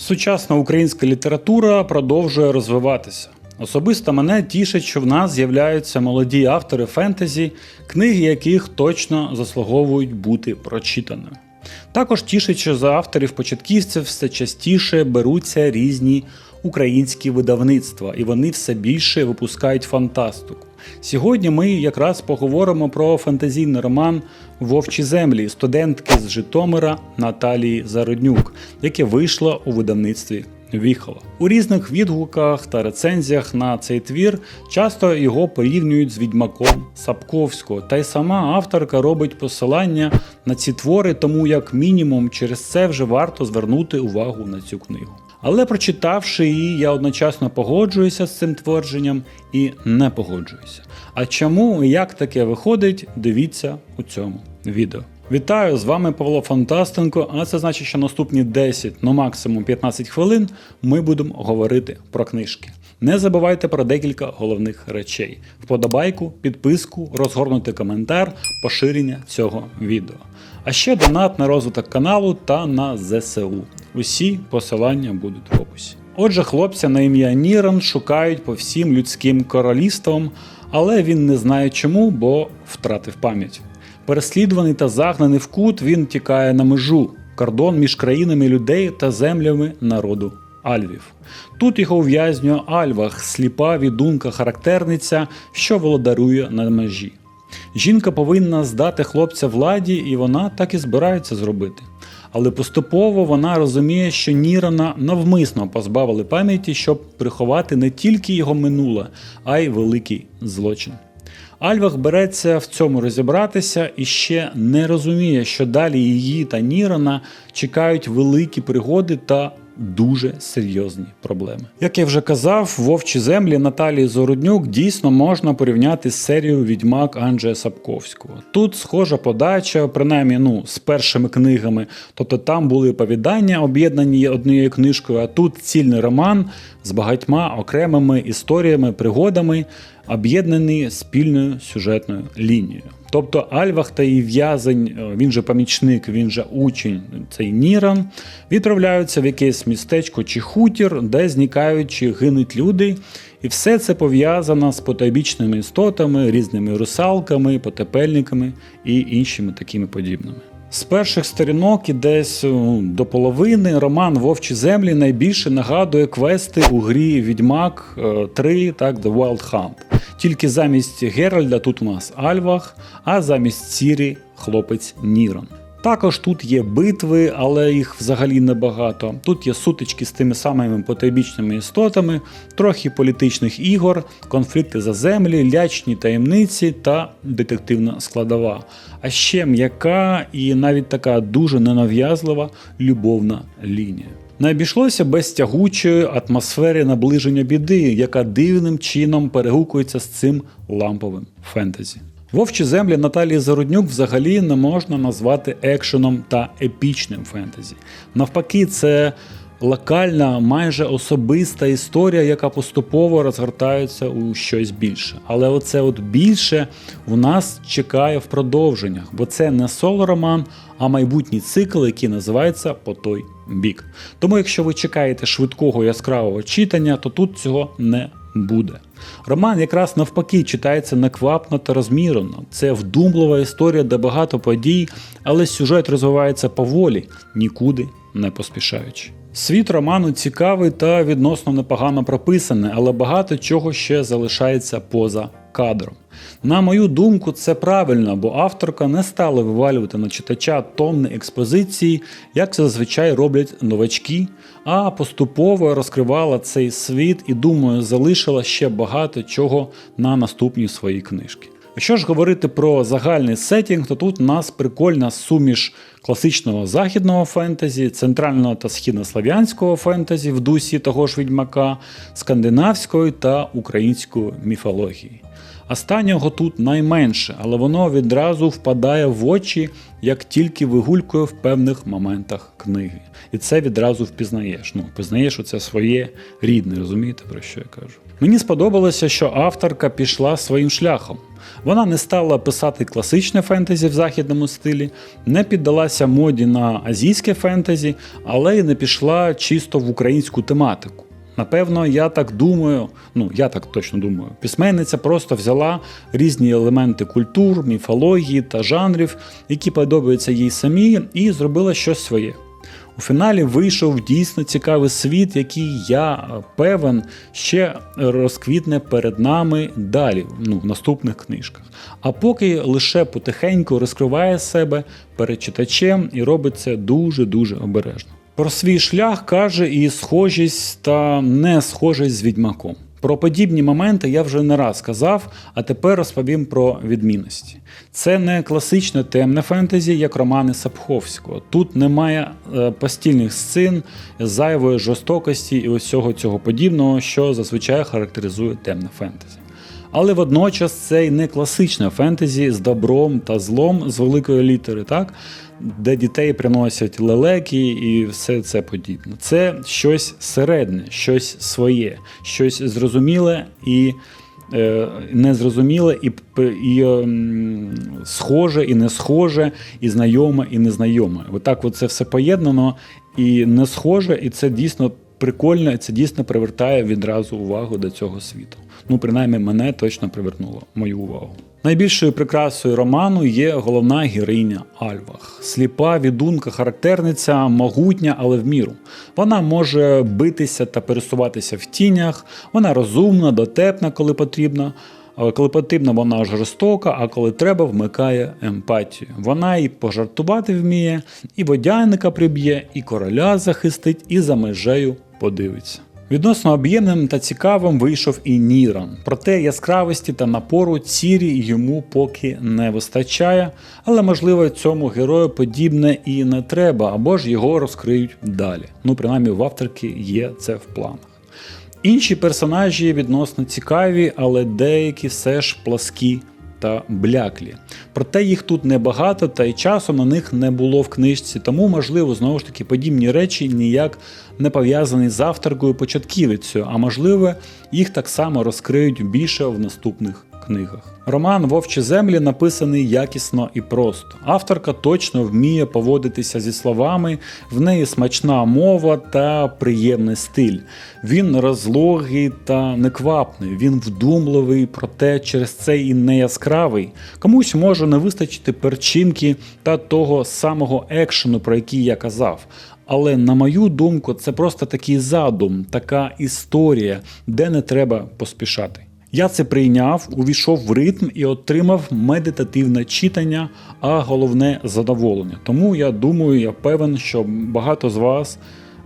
Сучасна українська література продовжує розвиватися. Особисто мене тішить, що в нас з'являються молоді автори фентезі, книги яких точно заслуговують бути прочитаними. Також тішить, що за авторів початківців все частіше беруться різні українські видавництва, і вони все більше випускають фантастику. Сьогодні ми якраз поговоримо про фантазійний роман Вовчі землі студентки з Житомира Наталії Зароднюк, яке вийшло у видавництві Віхола. У різних відгуках та рецензіях на цей твір часто його порівнюють з відьмаком Сапковського, та й сама авторка робить посилання на ці твори, тому як мінімум через це вже варто звернути увагу на цю книгу. Але прочитавши її, я одночасно погоджуюся з цим твердженням і не погоджуюся. А чому і як таке виходить, дивіться у цьому відео. Вітаю! З вами Павло Фантастенко, а це значить, що наступні 10, ну максимум 15 хвилин ми будемо говорити про книжки. Не забувайте про декілька головних речей: вподобайку, підписку, розгорнути коментар, поширення цього відео. А ще донат на розвиток каналу та на ЗСУ. Усі посилання будуть в описі. Отже, хлопця на ім'я Ніран шукають по всім людським королівствам, але він не знає чому, бо втратив пам'ять. Переслідуваний та загнаний в кут, він тікає на межу кордон між країнами людей та землями народу Альвів. Тут його ув'язнює Альвах, сліпа відунка характерниця, що володарує на межі. Жінка повинна здати хлопця владі, і вона так і збирається зробити. Але поступово вона розуміє, що Нірана навмисно позбавили пам'яті, щоб приховати не тільки його минуле, а й великий злочин. Альвах береться в цьому розібратися і ще не розуміє, що далі її та Нірана чекають великі пригоди та дуже серйозні проблеми. Як я вже казав, вовчі землі Наталії Зороднюк дійсно можна порівняти з серією Відьмак Анджея Сапковського. Тут схожа подача, принаймні ну, з першими книгами, тобто там були оповідання, об'єднані однією книжкою, а тут цільний роман з багатьма окремими історіями, пригодами, об'єднаний спільною сюжетною лінією. Тобто Альвах та її в'язень, він же помічник, він же учень, цей Ніран, відправляються в якесь містечко чи хутір, де зникають чи гинуть люди. І все це пов'язано з потойбічними істотами, різними русалками, потепельниками і іншими такими подібними. З перших сторінок і десь до половини роман Вовчі землі найбільше нагадує квести у грі Відьмак 3, так, The Wild Hunt. Тільки замість Геральда тут у нас Альвах, а замість Сірі хлопець Нірон. Також тут є битви, але їх взагалі небагато. Тут є сутички з тими самими потойбічними істотами, трохи політичних ігор, конфлікти за землі, лячні таємниці та детективна складова. А ще м'яка і навіть така дуже ненав'язлива любовна лінія. Не обійшлося без тягучої атмосфери наближення біди, яка дивним чином перегукується з цим ламповим фентезі. Вовчі землі Наталії Заруднюк взагалі не можна назвати екшеном та епічним фентезі. Навпаки, це локальна, майже особиста історія, яка поступово розгортається у щось більше. Але оце от більше у нас чекає в продовженнях, бо це не соло-роман, а майбутній цикл, який називається По той бік. Тому, якщо ви чекаєте швидкого яскравого читання, то тут цього не буде. Роман якраз навпаки читається неквапно та розмірено. Це вдумлива історія, де багато подій, але сюжет розвивається поволі, нікуди не поспішаючи. Світ роману цікавий та відносно непогано прописаний, але багато чого ще залишається поза кадром. На мою думку, це правильно, бо авторка не стала вивалювати на читача тонни експозиції, як це зазвичай роблять новачки, а поступово розкривала цей світ і, думаю, залишила ще багато чого на наступні свої книжки. Якщо ж говорити про загальний сетінг, то тут у нас прикольна суміш класичного західного фентезі, центрального та східнослов'янського фентезі в дусі того ж відьмака, скандинавської та української міфології. Останнього тут найменше, але воно відразу впадає в очі, як тільки вигулькує в певних моментах книги. І це відразу впізнаєш. Ну, впізнаєш оце своє рідне, розумієте, про що я кажу? Мені сподобалося, що авторка пішла своїм шляхом. Вона не стала писати класичне фентезі в західному стилі, не піддалася моді на азійське фентезі, але й не пішла чисто в українську тематику. Напевно, я так думаю, ну я так точно думаю. Письменниця просто взяла різні елементи культур, міфології та жанрів, які подобаються їй самі, і зробила щось своє. У фіналі вийшов дійсно цікавий світ, який я е, певен ще розквітне перед нами далі, ну, в наступних книжках. А поки лише потихеньку розкриває себе перед читачем і робить це дуже-дуже обережно. Про свій шлях каже і схожість та не схожість з відьмаком. Про подібні моменти я вже не раз казав, а тепер розповім про відмінності. Це не класичне темне фентезі, як романи Сапховського. Тут немає е, постільних сцен, зайвої жорстокості і усього цього подібного, що зазвичай характеризує темне фентезі. Але водночас це й не класичне фентезі з добром та злом з великої літери, так? де дітей приносять лелеки і все це подібне. Це щось середне, щось своє, щось зрозуміле і е, незрозуміле, і, і е, схоже, і не схоже, і знайоме, і незнайоме. Отак от це все поєднано і не схоже, і це дійсно прикольно, і це дійсно привертає відразу увагу до цього світу. Ну, принаймні, мене точно привернуло мою увагу. Найбільшою прикрасою роману є головна героїня Альвах. Сліпа, відунка, характерниця, могутня, але в міру. Вона може битися та пересуватися в тінях, вона розумна, дотепна, коли потрібно. Коли потрібно, вона жорстока, а коли треба, вмикає емпатію. Вона і пожартувати вміє, і водяника приб'є, і короля захистить, і за межею подивиться. Відносно об'ємним та цікавим вийшов і Ніран. Проте яскравості та напору цірі йому поки не вистачає, але можливо цьому герою подібне і не треба, або ж його розкриють далі. Ну, принаймні в авторки є це в планах. Інші персонажі відносно цікаві, але деякі все ж пласкі та бляклі. Проте їх тут небагато, та й часу на них не було в книжці, тому, можливо, знову ж таки, подібні речі ніяк не пов'язані з авторкою початківицею, а можливо, їх так само розкриють більше в наступних книгах. Роман Вовчі землі написаний якісно і просто. Авторка точно вміє поводитися зі словами, в неї смачна мова та приємний стиль. Він розлогий та неквапний, він вдумливий, проте через це і не яскравий. Комусь може не вистачити перчинки та того самого екшену, про який я казав. Але на мою думку, це просто такий задум, така історія, де не треба поспішати. Я це прийняв, увійшов в ритм і отримав медитативне читання, а головне задоволення. Тому я думаю, я певен, що багато з вас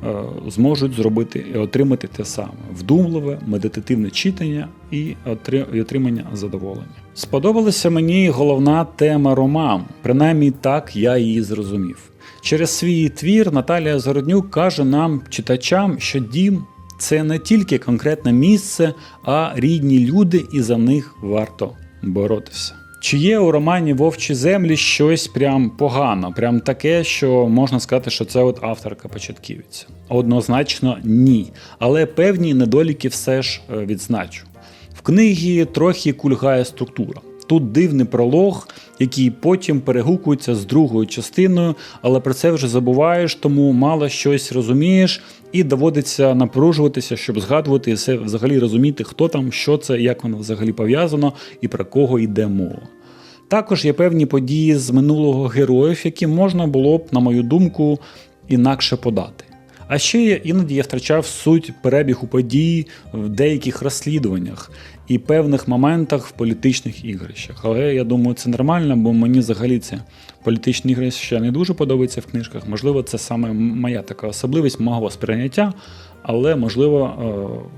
е, зможуть зробити і отримати те саме: вдумливе, медитативне читання і отри- і отримання задоволення. Сподобалася мені головна тема роману, принаймні так я її зрозумів. Через свій твір Наталія Зароднюк каже нам, читачам, що дім це не тільки конкретне місце, а рідні люди, і за них варто боротися. Чи є у романі Вовчі землі щось прям погано, прям таке, що можна сказати, що це от авторка початківиця? Однозначно ні. Але певні недоліки все ж е, відзначу. В книгі трохи кульгає структура. Тут дивний пролог, який потім перегукується з другою частиною, але про це вже забуваєш, тому мало щось розумієш, і доводиться напружуватися, щоб згадувати і все взагалі розуміти, хто там, що це, як воно взагалі пов'язано і про кого йде мова. Також є певні події з минулого героїв, які можна було б, на мою думку, інакше подати. А ще іноді я втрачав суть перебігу подій в деяких розслідуваннях і певних моментах в політичних ігрищах. Але я думаю, це нормально, бо мені взагалі це політичні ігрища не дуже подобаються в книжках. Можливо, це саме моя така особливість мого сприйняття, але можливо.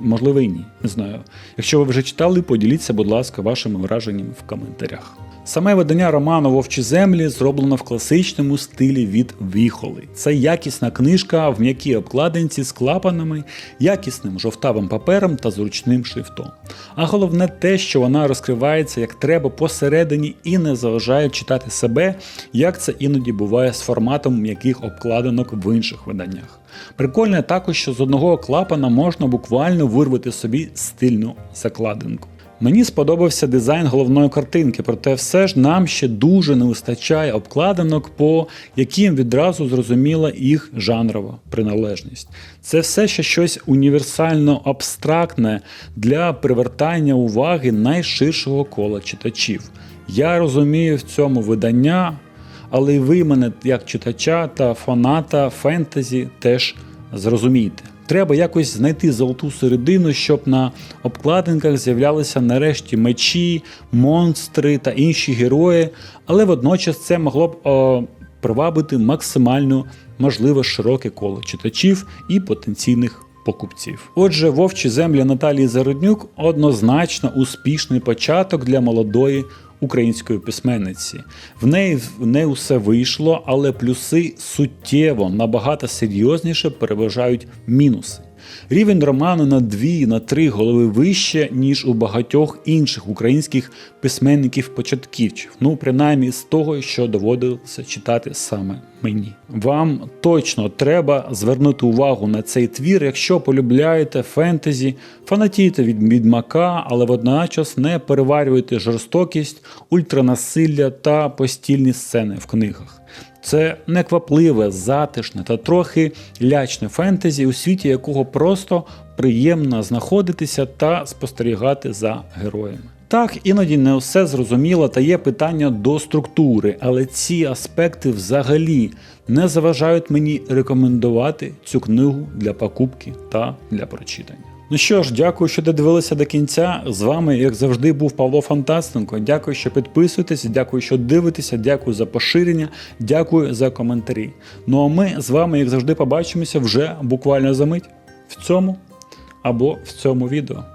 Можливо, і ні, не знаю. Якщо ви вже читали, поділіться, будь ласка, вашими враженнями в коментарях. Саме видання роману Вовчі землі зроблено в класичному стилі від Віхоли. Це якісна книжка в м'якій обкладинці з клапанами, якісним жовтавим папером та зручним шрифтом. А головне те, що вона розкривається як треба посередині і не заважає читати себе, як це іноді буває з форматом м'яких обкладинок в інших виданнях. Прикольно також, що з одного клапана можна буквально вирвати собі стильну закладинку. Мені сподобався дизайн головної картинки, проте все ж нам ще дуже не вистачає обкладинок, по яким відразу зрозуміла їх жанрова приналежність. Це все ще щось універсально абстрактне для привертання уваги найширшого кола читачів. Я розумію в цьому видання, але й ви мене, як читача та фаната фентезі, теж зрозумієте. Треба якось знайти золоту середину, щоб на обкладинках з'являлися нарешті мечі, монстри та інші герої, але водночас це могло б о, привабити максимально можливо широке коло читачів і потенційних покупців. Отже, вовчі землі Наталії Зароднюк однозначно успішний початок для молодої української письменниці. В неї не усе вийшло, але плюси суттєво набагато серйозніше переважають мінуси. Рівень роману на дві, на три голови вище, ніж у багатьох інших українських письменників-початківців. Ну, принаймні з того, що доводилося читати саме мені. Вам точно треба звернути увагу на цей твір, якщо полюбляєте фентезі, фанатієте від відьмака, але водночас не переварюєте жорстокість, ультранасилля та постільні сцени в книгах. Це неквапливе, затишне та трохи лячне фентезі, у світі якого просто приємно знаходитися та спостерігати за героями. Так, іноді не все зрозуміло та є питання до структури, але ці аспекти взагалі не заважають мені рекомендувати цю книгу для покупки та для прочитання. Ну що ж, дякую, що додивилися до кінця. З вами, як завжди, був Павло Фантастенко. Дякую, що підписуєтесь, дякую, що дивитеся, дякую за поширення, дякую за коментарі. Ну а ми з вами, як завжди, побачимося вже буквально за мить в цьому або в цьому відео.